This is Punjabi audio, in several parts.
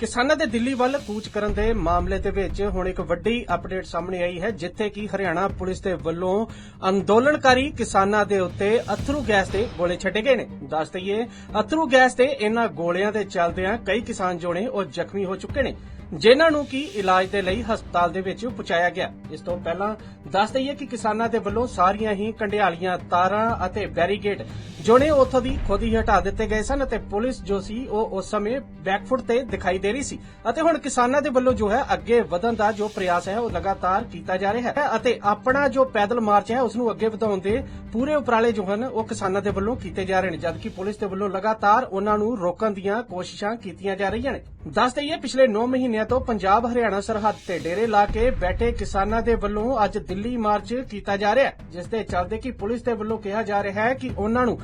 ਕਿਸਾਨਾਂ ਦੇ ਦਿੱਲੀ ਵੱਲ ਕੂਚ ਕਰਨ ਦੇ ਮਾਮਲੇ ਦੇ ਵਿੱਚ ਹੁਣ ਇੱਕ ਵੱਡੀ ਅਪਡੇਟ ਸਾਹਮਣੇ ਆਈ ਹੈ, ਜਿੱਥੇ ਕਿ ਹਰਿਆਣਾ ਪੁਲਿਸ ਦੇ ਵੱਲੋਂ ਅੰਦੋਲਨਕਾਰੀ ਕਿਸਾਨਾਂ ਦੇ ਉੱਤੇ ਅਥਰੂ ਗੈਸ ਦੇ ਗੋਲੇ ਛੱਡੇ ਗਏ ਨੇ। ਦੱਸ ਦਈਏ, ਅਥਰੂ ਗੈਸ ਦੇ ਇਹਨਾਂ ਗੋਲਿਆਂ ਦੇ ਚੱਲਦਿਆਂ ਕਈ ਕਿਸਾਨ ਜੋ ਨੇ ਉਹ ਜ਼ਖਮੀ ਹੋ ਚੁੱਕੇ ਨੇ। ਜਿਨ੍ਹਾਂ ਨੂੰ ਕੀ ਇਲਾਜ ਦੇ ਲਈ ਹਸਪਤਾਲ ਦੇ ਵਿੱਚ ਪਹੁੰਚਾਇਆ ਗਿਆ। ਇਸ ਤੋਂ ਪਹਿਲਾਂ ਦੱਸ ਦਈਏ ਕਿ ਕਿਸਾਨਾਂ ਦੇ ਵੱਲੋਂ ਸਾਰੀਆਂ ਹੀ ਕੰਡਿਆਲੀਆਂ, ਤਾਰਾਂ ਅਤੇ ਬੈਰੀਕੇਡ ਜੋ ਨੇ ਉੱਥੋਂ ਦੀ ਖੁਦ ਹੀ ਹਟਾ ਦਿੱਤੇ ਗਏ ਸਨ ਅਤੇ ਪੁਲਿਸ ਜੋ ਸੀ, ਉਹ ਉਸ ਸਮੇਂ ਬੈਕਫੁੱਟ ਤੇ ਦਿਖਾਈ ਦੇ ਰਹੀ ਸੀ। ਅਤੇ ਹੁਣ ਕਿਸਾਨਾਂ ਦੇ ਵੱਲੋਂ ਜੋ ਹੈ, ਅੱਗੇ ਵਧਣ ਦਾ ਜੋ ਪ੍ਰਯਾਸ ਹੈ, ਉਹ ਲਗਾਤਾਰ ਕੀਤਾ ਜਾ ਰਿਹਾ ਹੈ ਅਤੇ ਆਪਣਾ ਜੋ ਪੈਦਲ ਮਾਰਚ ਹੈ ਉਸ ਨੂੰ ਅੱਗੇ ਵਧਾਉਣ ਦੇ ਪੂਰੇ ਉਪਰਾਲੇ ਜੋ ਹਨ, ਉਹ ਕਿਸਾਨਾਂ ਦੇ ਵੱਲੋਂ ਕੀਤੇ ਜਾ ਰਹੇ ਨੇ, ਜਦਕਿ ਪੁਲਿਸ ਦੇ ਵੱਲੋਂ ਲਗਾਤਾਰ ਉਹਨਾਂ ਨੂੰ ਰੋਕਣ ਦੀਆਂ ਕੋਸ਼ਿਸ਼ਾਂ ਕੀਤੀਆਂ ਜਾ ਰਹੀਆਂ ਨੇ। ਦੱਸ ਦਈਏ, ਪਿਛਲੇ 9 ਮਹੀਨਿਆਂ ਤੋਂ ਪੰਜਾਬ, ਹਰਿਆਣਾ ਸਰਹੱਦ ਤੇ ਡੇਰੇ ਲਾ ਕੇ ਬੈਠੇ ਕਿਸਾਨਾਂ ਦੇ ਵੱਲੋਂ ਅੱਜ ਦਿੱਲੀ ਮਾਰਚ ਕੀਤਾ ਜਾ ਰਿਹਾ ਹੈ, ਜਿਸ ਦੇ ਚੱਲਦੇ ਕਿ ਪੁਲਿਸ ਦੇ ਵੱਲੋਂ ਕਿਹਾ ਜਾ ਰਿਹਾ ਹੈ ਕਿ ਉਹਨਾਂ ਨੂੰ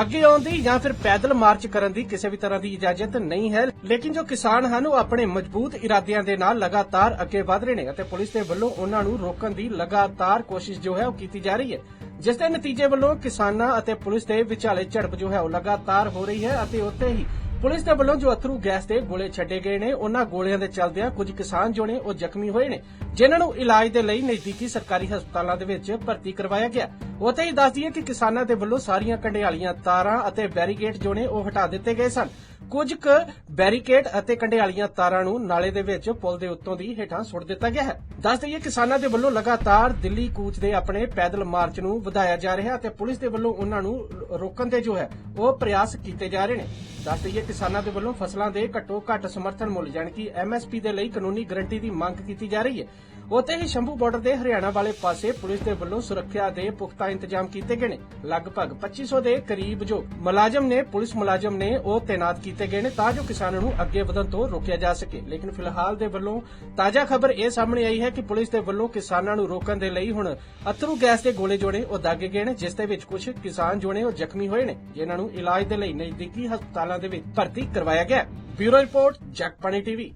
ਅੱਗੇ ਆਉਣ ਦੀ ਜਾਂ ਫਿਰ ਪੈਦਲ ਮਾਰਚ ਕਰਨ ਦੀ ਕਿਸੇ ਵੀ ਤਰ੍ਹਾਂ ਦੀ ਇਜਾਜ਼ਤ ਨਹੀਂ ਹੈ, ਲੇਕਿਨ ਜੋ ਕਿਸਾਨ ਹਨ, ਉਹ ਆਪਣੇ ਮਜ਼ਬੂਤ ਇਰਾਦਿਆਂ ਦੇ ਨਾਲ ਲਗਾਤਾਰ ਅੱਗੇ ਵਧ ਰਹੇ ਨੇ ਅਤੇ ਪੁਲਿਸ ਦੇ ਵੱਲੋਂ ਉਹਨਾਂ ਨੂੰ ਰੋਕਣ ਦੀ ਲਗਾਤਾਰ ਕੋਸ਼ਿਸ਼ ਜੋ ਹੈ, ਉਹ ਕੀਤੀ ਜਾ ਰਹੀ ਹੈ, ਜਿਸ ਦੇ ਨਤੀਜੇ ਵੱਲੋਂ ਕਿਸਾਨਾਂ ਅਤੇ ਪੁਲਿਸ ਦੇ ਵਿਚਾਲੇ ਝੜਪ ਜੋ ਹੈ, ਉਹ ਲਗਾਤਾਰ ਹੋ ਰਹੀ ਹੈ ਅਤੇ ਉੱਥੇ ਹੀ ਪੁਲਿਸ ਦੇ ਵੱਲੋਂ ਜੋ ਅਥਰੂ ਗੈਸ ਦੇ ਗੋਲੇ ਛੱਡੇ ਗਏ ਨੇ, ਉਹਨਾਂ ਗੋਲਿਆਂ ਦੇ ਚਲਦਿਆਂ ਕੁਝ ਕਿਸਾਨ ਜੋ ਨੇ ਉਹ ਜ਼ਖਮੀ ਹੋਏ ਨੇ, ਜਿਨ੍ਹਾਂ ਨੂੰ ਇਲਾਜ ਦੇ ਲਈ ਨਜ਼ਦੀਕੀ ਸਰਕਾਰੀ ਹਸਪਤਾਲਾਂ ਦੇ ਵਿੱਚ ਭਰਤੀ ਕਰਵਾਇਆ ਗਿਆ। ਉਥੇ ਹੀ ਦੱਸ ਦਈਏ ਕਿ ਕਿਸਾਨਾਂ ਦੇ ਵੱਲੋਂ ਸਾਰੀਆਂ ਕੰਡਿਆਲੀਆਂ, ਤਾਰਾਂ ਅਤੇ ਬੈਰੀਕੇਡ ਜੋ ਨੇ ਉਹ ਹਟਾ ਦਿੱਤੇ ਗਏ ਸਨ। ਕੁਝ ਕੁ ਬੈਰੀਕੇਡ ਅਤੇ ਕੰਡਿਆਲੀਆਂ ਤਾਰਾਂ ਨੂੰ ਨਾਲੇ ਦੇ ਵਿੱਚ ਪੁਲ ਦੇ ਉੱਤੋਂ ਦੀ ਹੇਠਾਂ ਸੁੱਟ ਦਿੱਤਾ ਗਿਆ ਹੈ। ਦੱਸ ਦਈਏ ਕਿਸਾਨਾਂ ਦੇ ਵੱਲੋਂ ਲਗਾਤਾਰ ਦਿੱਲੀ ਕੂਚ ਦੇ ਆਪਣੇ ਪੈਦਲ ਮਾਰਚ ਨੂੰ ਵਧਾਇਆ ਜਾ ਰਿਹਾ ਹੈ ਅਤੇ ਪੁਲਿਸ ਦੇ ਵੱਲੋਂ ਉਹਨਾਂ ਨੂੰ ਰੋਕਣ ਦੇ ਜੋ ਹੈ, ਉਹ ਪ੍ਰਯਾਸ ਕੀਤੇ ਜਾ ਰਹੇ ਨੇ। ਦੱਸ ਦਈਏ ਕਿਸਾਨਾਂ ਦੇ ਵੱਲੋਂ ਫਸਲਾਂ ਦੇ ਘੱਟੋ ਘੱਟ ਸਮਰਥਨ ਮੁੱਲ ਯਾਨੀ ਕਿ ਐਮਐਸਪੀ ਦੇ ਲਈ ਕਾਨੂੰਨੀ ਗਰੰਟੀ ਦੀ ਮੰਗ ਕੀਤੀ ਜਾ ਰਹੀ ਹੈ। ਉੱਥੇ ਹੀ ਸ਼ੰਭੂ ਬਾਰਡਰ ਦੇ ਹਰਿਆਣਾ ਵਾਲੇ ਪਾਸੇ ਪੁਲਿਸ ਦੇ ਵੱਲੋਂ ਸੁਰੱਖਿਆ ਦੇ ਪੁਖਤਾ ਇੰਤਜ਼ਾਮ ਕੀਤੇ ਗਏ ਨੇ। ਲਗਭਗ 2500 ਦੇ ਕਰੀਬ ਜੋ ਮੁਲਾਜ਼ਮ ਨੇ, ਪੁਲਿਸ ਮੁਲਾਜ਼ਮ ਨੇ, ਉਹ ਤਾਇਨਾਤ ਕੀਤੇ ਗਏ ਨੇ ਤਾਂ ਜੋ ਕਿਸਾਨਾਂ ਨੂੰ ਅੱਗੇ ਵਧਣ ਤੋਂ ਰੋਕਿਆ ਜਾ ਸਕੇ। ਲੇਕਿਨ ਫਿਲਹਾਲ ਦੇ ਵੱਲੋਂ ਤਾਜ਼ਾ ਖਬਰ ਇਹ ਸਾਹਮਣੇ ਆਈ ਹੈ ਕਿ ਪੁਲਿਸ ਦੇ ਵੱਲੋਂ ਕਿਸਾਨਾਂ ਨੂੰ ਰੋਕਣ ਦੇ ਲਈ ਹੁਣ ਅਥਰੂ ਗੈਸ ਦੇ ਗੋਲੇ ਜੋੜੇ ਉਹ ਦਾਗੇ ਗਏ ਨੇ, ਜਿਸ ਦੇ ਵਿੱਚ ਕੁਝ ਕਿਸਾਨ ਨੇ ਉਹ ਜ਼ਖਮੀ ਹੋਏ ਨੇ, ਜਿਨ੍ਹਾਂ ਨੂੰ ਇਲਾਜ ਦੇ ਲਈ ਨਜ਼ਦੀਕੀ ਹਸਪਤਾਲਾਂ ਦੇ ਵਿੱਚ ਭਰਤੀ ਕਰਵਾਇਆ ਗਿਆ ਬਿਊਰੋ ਰਿਪੋਰਟ ਜਗਪਾਣੀ ਟੀਵੀ।